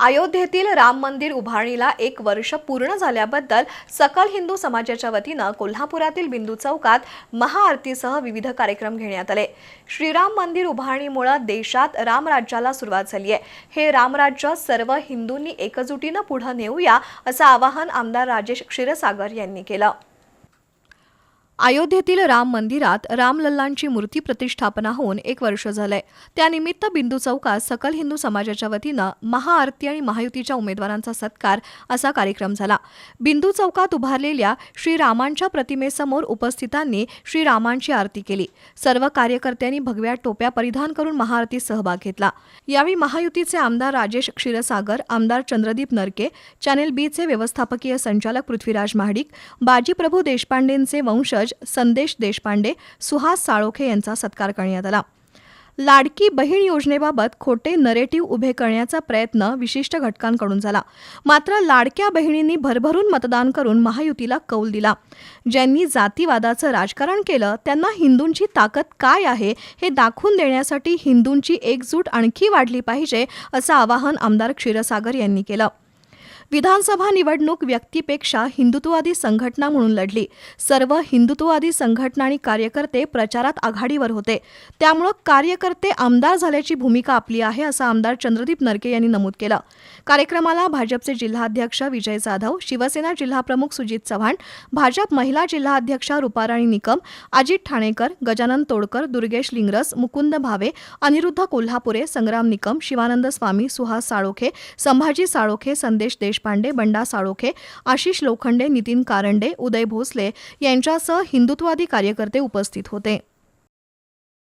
अयोध्येतील राम मंदिर उभारणीला एक वर्ष पूर्ण झाल्याबद्दल सकल हिंदू समाजाच्या वतीनं कोल्हापुरातील बिंदू चौकात महाआरतीसह विविध कार्यक्रम घेण्यात आले. श्रीराम मंदिर उभारणीमुळे देशात रामराज्याला सुरुवात झाली आहे हे रामराज्य सर्व हिंदूंनी एकजुटीनं पुढे नेऊया असं आवाहन आमदार राजेश क्षीरसागर यांनी केलं. अयोध्येतील राम मंदिरात रामलल्लांची मूर्ती प्रतिष्ठापना होऊन एक वर्ष झालंय. त्यानिमित्त बिंदू चौकात सकल हिंदू समाजाच्या वतीनं महाआरती आणि महायुतीच्या उमेदवारांचा सत्कार असा कार्यक्रम झाला. बिंदू चौकात उभारलेल्या श्रीरामांच्या प्रतिमेसमोर उपस्थितांनी श्रीरामांची आरती केली. सर्व कार्यकर्त्यांनी भगव्या टोप्या परिधान करून महाआरतीत सहभाग घेतला. यावेळी महायुतीचे आमदार राजेश क्षीरसागर आमदार चंद्रदीप नरके चॅनेल बीचे व्यवस्थापकीय संचालक पृथ्वीराज महाडिक बाजीप्रभू देशपांडेंचे वंशज संदेश देशपांडे सुहास साळोखे यांचा सत्कार करण्यात आला. लाडकी बहीण योजनेबाबत खोटे नरेटिव्ह उभे करण्याचा प्रयत्न विशिष्ट घटकांकडून झाला. मात्र लाडक्या बहिणींनी भरभरून मतदान करून महायुतीला कौल दिला. ज्यांनी जातीवादाचं राजकारण केलं त्यांना हिंदूंची ताकद काय आहे हे दाखवून देण्यासाठी हिंदूंची एकजूट आणखी वाढली पाहिजे असं आवाहन आमदार क्षीरसागर यांनी केलं. विधानसभा निवडणूक व्यक्तीपेक्षा हिंदुत्ववादी संघटना म्हणून लढली. सर्व हिंदुत्ववादी संघटना आणि कार्यकर्ते प्रचारात आघाडीवर होते. त्यामुळं कार्यकर्ते आमदार झाल्याची भूमिका आपली आहे असं आमदार चंद्रदीप नरके यांनी नमूद केलं. कार्यक्रमाला भाजपचे जिल्हाध्यक्ष विजय जाधव शिवसेना जिल्हाप्रमुख सुजित चव्हाण भाजप महिला जिल्हाध्यक्षा रुपाराणी निकम अजित ठाणेकर गजानन तोडकर दुर्गेश लिंगरस मुकुंद भावे अनिरुद्ध कोल्हापुरे संग्राम निकम शिवानंद स्वामी सुहास साळोखे संभाजी साळोखे संदेश देश देशपांडे बंडा साळोखे आशिष लोखंडे नितीन कारंडे उदय भोसले यांच्यासह हिंदुत्ववादी कार्यकर्ते उपस्थित होते.